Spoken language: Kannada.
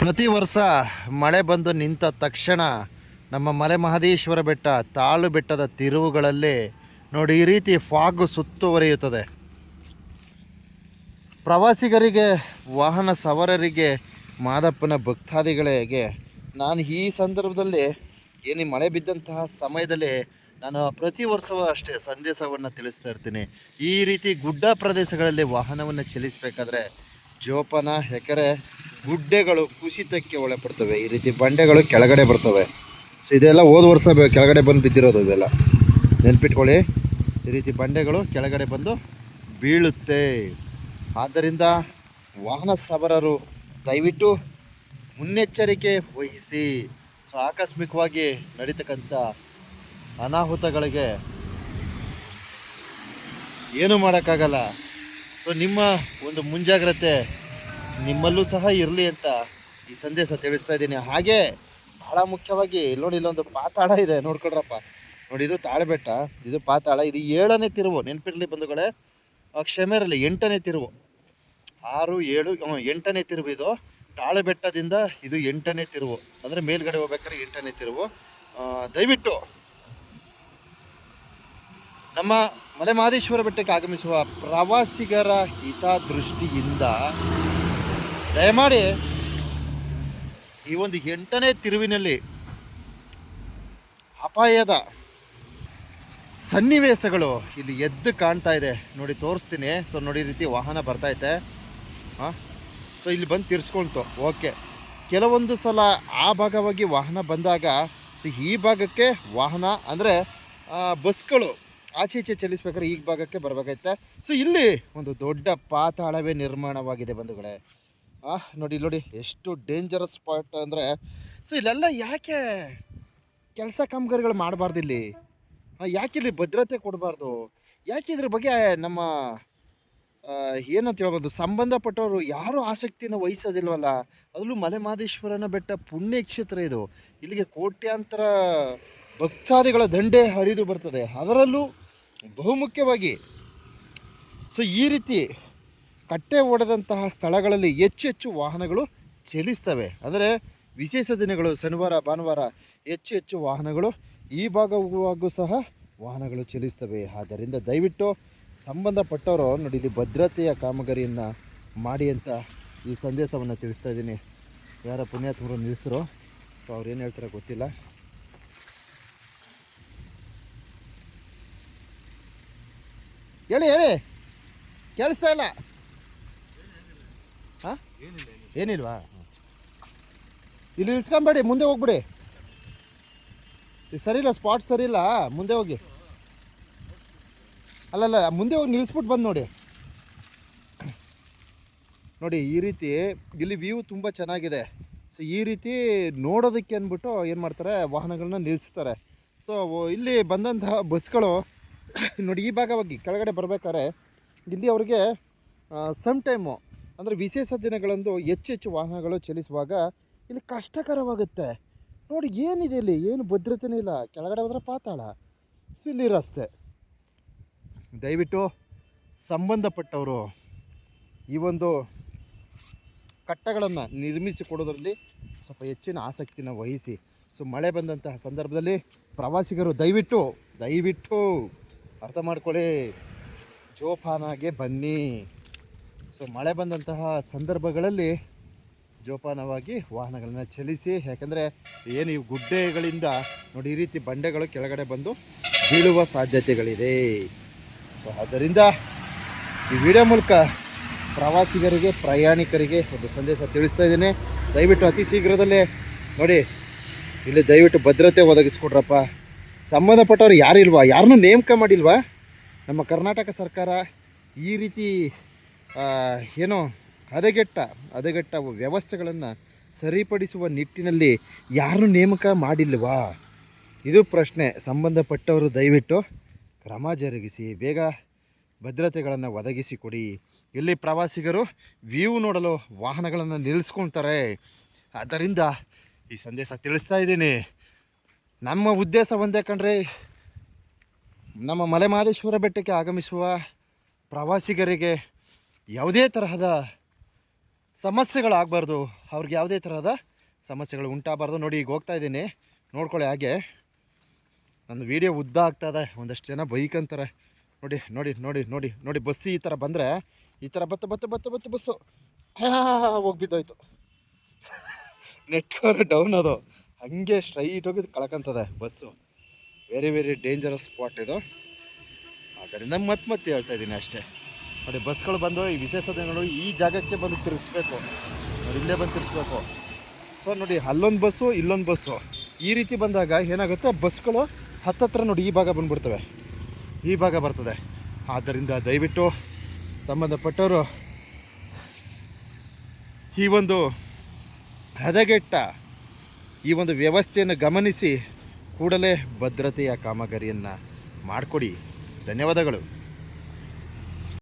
ಪ್ರತಿ ವರ್ಷ ಮಳೆ ಬಂದು ನಿಂತ ತಕ್ಷಣ ನಮ್ಮ ಮಲೆ ಮಹದೇಶ್ವರ ಬೆಟ್ಟ, ತಾಳು ಬೆಟ್ಟದ ತಿರುವುಗಳಲ್ಲಿ ನೋಡಿ ಈ ರೀತಿ ಫಾಗು ಸುತ್ತುವರಿಯುತ್ತದೆ. ಪ್ರವಾಸಿಗರಿಗೆ, ವಾಹನ ಸವಾರರಿಗೆ, ಮಾದಪ್ಪನ ಭಕ್ತಾದಿಗಳಿಗೆ ನಾನು ಈ ಸಂದರ್ಭದಲ್ಲಿ ಏನು ಮಳೆ ಬಿದ್ದಂತಹ ಸಮಯದಲ್ಲಿ ನಾನು ಪ್ರತಿ ವರ್ಷವೂ ಅಷ್ಟೇ ಸಂದೇಶವನ್ನು ತಿಳಿಸ್ತಾ ಇರ್ತೀನಿ. ಈ ರೀತಿ ಗುಡ್ಡ ಪ್ರದೇಶಗಳಲ್ಲಿ ವಾಹನವನ್ನು ಚಲಿಸಬೇಕಾದ್ರೆ ಜೋಪಾನ ಯಾಕಂದರೆ ಗುಡ್ಡೆಗಳು ಕುಸಿತಕ್ಕೆ ಒಳಪಡ್ತವೆ. ಈ ರೀತಿ ಬಂಡೆಗಳು ಕೆಳಗಡೆ ಬರ್ತವೆ. ಸೊ ಇದೆಲ್ಲ ಹೋದ ವರ್ಷ ಕೆಳಗಡೆ ಬಂದು ಬಿದ್ದಿರೋದು ಇವೆಲ್ಲ. ನೆನ್ಪಿಟ್ಕೊಳ್ಳಿ. ಈ ರೀತಿ ಬಂಡೆಗಳು ಕೆಳಗಡೆ ಬಂದು ಬೀಳುತ್ತೆ. ಆದ್ದರಿಂದ ವಾಹನ ಸವಾರರು ದಯವಿಟ್ಟು ಮುನ್ನೆಚ್ಚರಿಕೆ ವಹಿಸಿ. ಸೊ ಆಕಸ್ಮಿಕವಾಗಿ ನಡೀತಕ್ಕಂಥ ಅನಾಹುತಗಳಿಗೆ ಏನು ಮಾಡೋಕ್ಕಾಗಲ್ಲ. ಸೊ ನಿಮ್ಮ ಒಂದು ಮುಂಜಾಗ್ರತೆ ನಿಮ್ಮಲ್ಲೂ ಸಹ ಇರಲಿ ಅಂತ ಈ ಸಂದೇಶ ತಿಳಿಸ್ತಾ ಇದ್ದೀನಿ. ಹಾಗೆ ಬಹಳ ಮುಖ್ಯವಾಗಿ ನೋಡಿ ಇಲ್ಲೊಂದು ಪಾತಾಳ ಇದೆ ನೋಡ್ಕೊಳ್ರಪ್ಪ. ನೋಡಿ ಇದು ತಾಳ್ಬೆಟ್ಟ ಇದು ಪಾತಾಳ. ಇದು ಏಳನೇ ತಿರುವು. ನೆನಪಿರಲಿ ಬಂಧುಗಳೇ. ಆ, ಕ್ಷಮೆ ಇರಲಿ ಎಂಟನೇ ತಿರುವು. ಆರು ಏಳು ಎಂಟನೇ ತಿರುವು ಇದು. ತಾಳಬೆಟ್ಟದಿಂದ ಇದು ಎಂಟನೇ ತಿರುವು. ಅಂದರೆ ಮೇಲ್ಗಡೆ ಹೋಗ್ಬೇಕಾದ್ರೆ ಎಂಟನೇ ತಿರುವು. ದಯವಿಟ್ಟು ನಮ್ಮ ಮಲೆ ಮಹದೇಶ್ವರ ಬೆಟ್ಟಕ್ಕೆ ಆಗಮಿಸುವ ಪ್ರವಾಸಿಗರ ಹಿತದೃಷ್ಟಿಯಿಂದ ದಯಮಾಡಿ ಈ ಒಂದು ಎಂಟನೇ ತಿರುವಿನಲ್ಲಿ ಅಪಾಯದ ಸನ್ನಿವೇಶಗಳು ಇಲ್ಲಿ ಎದ್ದು ಕಾಣ್ತಾ ಇದೆ. ನೋಡಿ, ತೋರಿಸ್ತೀನಿ. ಸೊ ನೋಡಿ ರೀತಿ ವಾಹನ ಬರ್ತೈತೆ ಹಾಂ? ಸೊ ಇಲ್ಲಿ ಬಂದು ತಿರ್ಸ್ಕೊಳ್ತು. ಓಕೆ ಕೆಲವೊಂದು ಸಲ ಆ ಭಾಗವಾಗಿ ವಾಹನ ಬಂದಾಗ ಸೊ ಈ ಭಾಗಕ್ಕೆ ವಾಹನ, ಅಂದರೆ ಬಸ್ಗಳು ಆಚೆ ಈಚೆ ಚಲಿಸ್ಬೇಕಾದ್ರೆ ಈ ಭಾಗಕ್ಕೆ ಬರಬೇಕಾಯ್ತೆ. ಸೊ ಇಲ್ಲಿ ಒಂದು ದೊಡ್ಡ ಪಾತಾಳವೇ ನಿರ್ಮಾಣವಾಗಿದೆ ಬಂಧುಗಳೇ. ಆ, ನೋಡಿ ನೋಡಿ, ಎಷ್ಟು ಡೇಂಜರಸ್ ಸ್ಪಾಟ್ ಅಂದರೆ ಸೊ ಇಲ್ಲೆಲ್ಲ ಯಾಕೆ ಕೆಲಸ ಕಾಮಗಾರಿಗಳು ಮಾಡಬಾರ್ದು ಇಲ್ಲಿ? ಯಾಕೆ ಇಲ್ಲಿ ಭದ್ರತೆ ಕೊಡಬಾರ್ದು? ಯಾಕೆ ಇದ್ರ ಬಗ್ಗೆ ನಮ್ಮ ಏನಂತ ಹೇಳ್ಬೋದು, ಸಂಬಂಧಪಟ್ಟವರು ಯಾರೂ ಆಸಕ್ತಿನ ವಹಿಸೋದಿಲ್ವಲ್ಲ? ಅದರಲ್ಲೂ ಮಲೆ ಮಹದೇಶ್ವರನ ಬೆಟ್ಟ ಪುಣ್ಯಕ್ಷೇತ್ರ ಇದು. ಇಲ್ಲಿಗೆ ಕೋಟ್ಯಾಂತರ ಭಕ್ತಾದಿಗಳ ದಂಡೆ ಹರಿದು ಬರ್ತದೆ. ಅದರಲ್ಲೂ ಬಹುಮುಖ್ಯವಾಗಿ ಸೊ ಈ ರೀತಿ ಕಟ್ಟೆ ಒಡೆದಂತಹ ಸ್ಥಳಗಳಲ್ಲಿ ಹೆಚ್ಚು ಹೆಚ್ಚು ವಾಹನಗಳು ಚಲಿಸ್ತವೆ. ಅಂದರೆ ವಿಶೇಷ ದಿನಗಳು ಶನಿವಾರ, ಭಾನುವಾರ ಹೆಚ್ಚು ಹೆಚ್ಚು ವಾಹನಗಳು ಈ ಭಾಗವಾಗೂ ಸಹ ವಾಹನಗಳು ಚಲಿಸ್ತವೆ. ಆದ್ದರಿಂದ ದಯವಿಟ್ಟು ಸಂಬಂಧಪಟ್ಟವರು ನೋಡಿ ಭದ್ರತೆಯ ಕಾಮಗಾರಿಯನ್ನು ಮಾಡಿ ಅಂತ ಈ ಸಂದೇಶವನ್ನು ತಿಳಿಸ್ತಾ ಇದ್ದೀನಿ. ಯಾರ ಪುಣ್ಯಾತ್ಮರು ನಿಲ್ಲಿಸ್ರು. ಸೊ ಅವ್ರು ಏನು ಹೇಳ್ತಾರೆ ಗೊತ್ತಿಲ್ಲ. ಹೇಳಿ ಹೇಳಿ. ಕೇಳಿಸ್ತಾ ಇಲ್ಲ. ಹಾಂ? ಏನಿಲ್ವಾ? ಇಲ್ಲಿ ನಿಲ್ಸ್ಕೊಂಬೇಡಿ ಮುಂದೆ ಹೋಗ್ಬಿಡಿ. ಇದು ಸರಿ ಇಲ್ಲ ಸ್ಪಾಟ್ ಸರಿ ಇಲ್ಲ ಮುಂದೆ ಹೋಗಿ. ಅಲ್ಲಲ್ಲ ಮುಂದೆ ಹೋಗಿ ನಿಲ್ಲಿಸ್ಬಿಟ್ಟು ಬಂದು ನೋಡಿ. ನೋಡಿ ಈ ರೀತಿ ಇಲ್ಲಿ ವ್ಯೂ ತುಂಬ ಚೆನ್ನಾಗಿದೆ. ಸೊ ಈ ರೀತಿ ನೋಡೋದಕ್ಕೆ ಅಂದ್ಬಿಟ್ಟು ಏನು ಮಾಡ್ತಾರೆ ವಾಹನಗಳನ್ನ ನಿಲ್ಲಿಸ್ತಾರೆ ಸೊ ಇಲ್ಲಿ ಬಂದಂತಹ ಬಸ್ಗಳು ನೋಡಿ ಈ ಭಾಗವಾಗಿ ಕೆಳಗಡೆ ಬರಬೇಕಾದ್ರೆ ಇಲ್ಲಿ ಅವ್ರಿಗೆ ಸಮ್ ಟೈಮು ಅಂದರೆ ವಿಶೇಷ ದಿನಗಳಂದು ಹೆಚ್ಚು ಹೆಚ್ಚು ವಾಹನಗಳು ಚಲಿಸುವಾಗ ಇಲ್ಲಿ ಕಷ್ಟಕರವಾಗುತ್ತೆ. ನೋಡಿ ಏನಿದೆ ಇಲ್ಲಿ? ಏನು ಭದ್ರತೆನೇ ಇಲ್ಲ. ಕೆಳಗಡೆ ಹೋದ್ರೆ ಪಾತಾಳ ಸೊ ಇಲ್ಲಿ ರಸ್ತೆ. ದಯವಿಟ್ಟು ಸಂಬಂಧಪಟ್ಟವರು ಈ ಒಂದು ಕಟ್ಟಗಳನ್ನು ನಿರ್ಮಿಸಿ ಕೊಡೋದರಲ್ಲಿ ಸ್ವಲ್ಪ ಹೆಚ್ಚಿನ ಆಸಕ್ತಿನ ವಹಿಸಿ. ಸೊ, ಮಳೆ ಬಂದಂತಹ ಸಂದರ್ಭದಲ್ಲಿ ಪ್ರವಾಸಿಗರು ದಯವಿಟ್ಟು ದಯವಿಟ್ಟು ಅರ್ಥ ಮಾಡ್ಕೊಳ್ಳಿ. ಜೋಪಾನಾಗೆ ಬನ್ನಿ. ಸೊ ಮಳೆ ಬಂದಂತಹ ಸಂದರ್ಭಗಳಲ್ಲಿ ಜೋಪಾನವಾಗಿ ವಾಹನಗಳನ್ನು ಚಲಿಸಿ, ಯಾಕಂದರೆ ಏನು ಈ ಗುಡ್ಡೆಗಳಿಂದ ನೋಡಿ ಈ ರೀತಿ ಬಂಡೆಗಳು ಕೆಳಗಡೆ ಬಂದು ಬೀಳುವ ಸಾಧ್ಯತೆಗಳಿದೆ. ಸೊ ಆದ್ದರಿಂದ ಈ ವಿಡಿಯೋ ಮೂಲಕ ಪ್ರವಾಸಿಗರಿಗೆ, ಪ್ರಯಾಣಿಕರಿಗೆ ಒಂದು ಸಂದೇಶ ತಿಳಿಸ್ತಾ ಇದ್ದೀನಿ. ದಯವಿಟ್ಟು ಅತಿ ಶೀಘ್ರದಲ್ಲೇ ನೋಡಿ, ಇಲ್ಲಿ ದಯವಿಟ್ಟು ಭದ್ರತೆ ಒದಗಿಸ್ಕೊಡ್ರಪ್ಪ. ಸಂಬಂಧಪಟ್ಟವ್ರು ಯಾರು ಇಲ್ವಾ ಯಾರನ್ನೂ ನೇಮಕ ಮಾಡಿಲ್ವಾ? ನಮ್ಮ ಕರ್ನಾಟಕ ಸರ್ಕಾರ ಈ ರೀತಿ ಏನೋ ಹದಗೆಟ್ಟ ಹದಗೆಟ್ಟ ವ್ಯವಸ್ಥೆಗಳನ್ನು ಸರಿಪಡಿಸುವ ನಿಟ್ಟಿನಲ್ಲಿ ಯಾರನ್ನೂ ನೇಮಕ ಮಾಡಿಲ್ವಾ? ಇದು ಪ್ರಶ್ನೆ. ಸಂಬಂಧಪಟ್ಟವರು ದಯವಿಟ್ಟು ಕ್ರಮ ಜರುಗಿಸಿ, ಬೇಗ ಭದ್ರತೆಗಳನ್ನು ಒದಗಿಸಿಕೊಡಿ. ಇಲ್ಲಿ ಪ್ರವಾಸಿಗರು ವ್ಯೂ ನೋಡಲು ವಾಹನಗಳನ್ನು ನಿಲ್ಲಿಸ್ಕೊಳ್ತಾರೆ. ಆದ್ದರಿಂದ ಈ ಸಂದೇಶ ತಿಳಿಸ್ತಾ ಇದ್ದೀನಿ. ನಮ್ಮ ಉದ್ದೇಶ ಒಂದೇ ಕಂಡ್ರೆ ನಮ್ಮ ಮಲೆಮಾದೇಶ್ವರ ಬೆಟ್ಟಕ್ಕೆ ಆಗಮಿಸುವ ಪ್ರವಾಸಿಗರಿಗೆ ಯಾವುದೇ ತರಹದ ಸಮಸ್ಯೆಗಳು ಆಗಬಾರ್ದು ಅವ್ರಿಗೆ ಯಾವುದೇ ತರಹದ ಸಮಸ್ಯೆಗಳು ಉಂಟಾಗಬಾರ್ದು. ನೋಡಿ, ಈಗ ಹೋಗ್ತಾ ಇದ್ದೀನಿ. ನೋಡ್ಕೊಳ್ಳಿ ಹಾಗೆ. ನನ್ನ ವೀಡಿಯೋ ಉದ್ದ ಆಗ್ತಾ ಇದೆ. ಒಂದಷ್ಟು ಜನ ಬೈಕ್ ಅಂತಾರೆ. ನೋಡಿ ನೋಡಿ ನೋಡಿ ನೋಡಿ ನೋಡಿ ಬಸ್ ಈ ಥರ ಬಂದರೆ, ಈ ಥರ ಬತ್ತ ಬತ್ತ ಬತ್ತ ಬತ್ತ, ಬಸ್ಸು. ಹೋಗಿ ಬಿದ್ದೋಯ್ತು. ಕವರ್ ಡೌನ್ ಅದು. ಹಾಗೆ ಸ್ಟ್ರೈಟ್ ಹೋಗಿ ಕಳ್ಕೊಂತದೆ bus. Very very dangerous spot ಇದು. ಆದ್ದರಿಂದ ಮತ್ತೆ ಮತ್ತೆ ಹೇಳ್ತಾ ಇದ್ದೀನಿ ಅಷ್ಟೇ. ನೋಡಿ, ಬಸ್ಗಳು ಬಂದು ಈ ವಿಶೇಷತೆಗಳು ಈ ಜಾಗಕ್ಕೆ ಬಂದು ತಿರುಗಿಸ್ಬೇಕು. ನೋಡಿ, ಇಲ್ಲೇ ಬಂದು ತಿರುಗಿಸ್ಬೇಕು. ಸೊ ನೋಡಿ, ಅಲ್ಲೊಂದು ಬಸ್ಸು, ಇಲ್ಲೊಂದು ಬಸ್ಸು. ಈ ರೀತಿ ಬಂದಾಗ ಏನಾಗುತ್ತೆ, ಬಸ್ಗಳು ಹತ್ತತ್ರ ನೋಡಿ ಈ ಭಾಗ ಬಂದುಬಿಡ್ತವೆ. ಈ ಭಾಗ ಬರ್ತದೆ. ಆದ್ದರಿಂದ ದಯವಿಟ್ಟು ಸಂಬಂಧಪಟ್ಟವರು ಈ ಒಂದು ಹದಗೆಟ್ಟ ಈ ಒಂದು ವ್ಯವಸ್ಥೆಯನ್ನು ಗಮನಿಸಿ ಕೂಡಲೇ ಭದ್ರತೆಯ ಕಾಮಗಾರಿಯನ್ನು ಮಾಡಿಕೊಡಿ. ಧನ್ಯವಾದಗಳು.